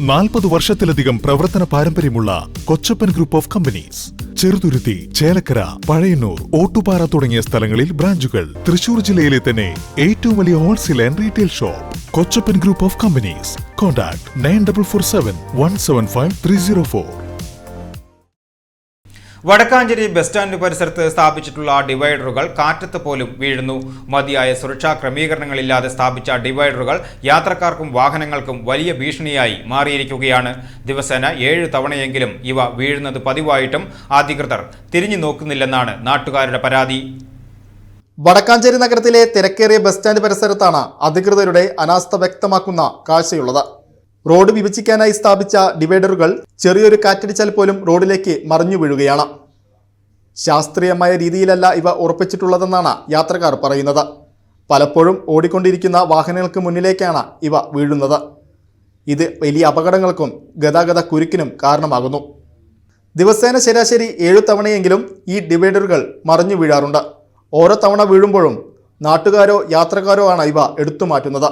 നാൽപ്പത് വർഷത്തിലധികം പ്രവർത്തന പാരമ്പര്യമുള്ള Kochappan group of companies Cheruthuruthy Chelakkara Pazhayannur Ottupara തുടങ്ങിയ സ്ഥലങ്ങളിൽ ബ്രാഞ്ചുകൾ. തൃശൂർ ജില്ലയിലെ തന്നെ ഏറ്റവും വലിയ wholesale and retail shop Kochappan group of companies. Contact nine double four seven one seven five three zero four. Vadakkanchery bus stand പരിസരത്ത് സ്ഥാപിച്ചിട്ടുള്ള ഡിവൈഡറുകൾ കാറ്റത്ത് പോലും വീഴുന്നു. മതിയായ സുരക്ഷാ ക്രമീകരണങ്ങളില്ലാതെ സ്ഥാപിച്ച ഡിവൈഡറുകൾ യാത്രക്കാർക്കും വാഹനങ്ങൾക്കും വലിയ ഭീഷണിയായി മാറിയിരിക്കുകയാണ്. ദിവസേന ഏഴ് തവണയെങ്കിലും ഇവ വീഴുന്നത് പതിവായിട്ടും അധികൃതർ തിരിഞ്ഞു നോക്കുന്നില്ലെന്നാണ് നാട്ടുകാരുടെ പരാതി. വടക്കാഞ്ചേരി നഗരത്തിലെ തിരക്കേറിയ ബസ് സ്റ്റാൻഡ് പരിസരത്താണ് അധികൃതരുടെ അനാസ്ഥ വ്യക്തമാക്കുന്ന കാഴ്ചയുള്ളത്. റോഡ് വിഭജിക്കാനായി സ്ഥാപിച്ച ഡിവൈഡറുകൾ ചെറിയൊരു കാറ്റടിച്ചാൽ പോലും റോഡിലേക്ക് മറിഞ്ഞു വീഴുകയാണ്. ശാസ്ത്രീയമായ രീതിയിലല്ല ഇവ ഉറപ്പിച്ചിട്ടുള്ളതെന്നാണ് യാത്രക്കാർ പറയുന്നത്. പലപ്പോഴും ഓടിക്കൊണ്ടിരിക്കുന്ന വാഹനങ്ങൾക്ക് മുന്നിലേക്കാണ് ഇവ വീഴുന്നത്. ഇത് വലിയ അപകടങ്ങൾക്കും ഗതാഗത കുരുക്കിനും കാരണമാകുന്നു. ദിവസേന ശരാശരി ഏഴു തവണയെങ്കിലും ഈ ഡിവൈഡറുകൾ മറിഞ്ഞു വീഴാറുണ്ട്. ഓരോ തവണ വീഴുമ്പോഴും നാട്ടുകാരോ യാത്രക്കാരോ ആണ് ഇവ എടുത്തു മാറ്റുന്നത്.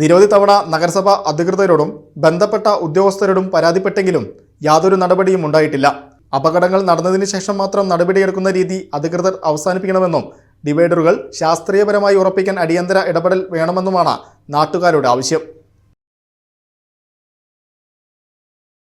നിരവധി തവണ നഗരസഭ അധികൃതരോടും ബന്ധപ്പെട്ട ഉദ്യോഗസ്ഥരോടും പരാതിപ്പെട്ടെങ്കിലും യാതൊരു നടപടിയും ഉണ്ടായിട്ടില്ല. അപകടങ്ങൾ നടന്നതിന് ശേഷം മാത്രം നടപടിയെടുക്കുന്ന രീതി അധികൃതർ അവസാനിപ്പിക്കണമെന്നും ഡിവൈഡറുകൾ ശാസ്ത്രീയപരമായി ഉറപ്പിക്കാൻ അടിയന്തര ഇടപെടൽ വേണമെന്നുമാണ് നാട്ടുകാരുടെ ആവശ്യം.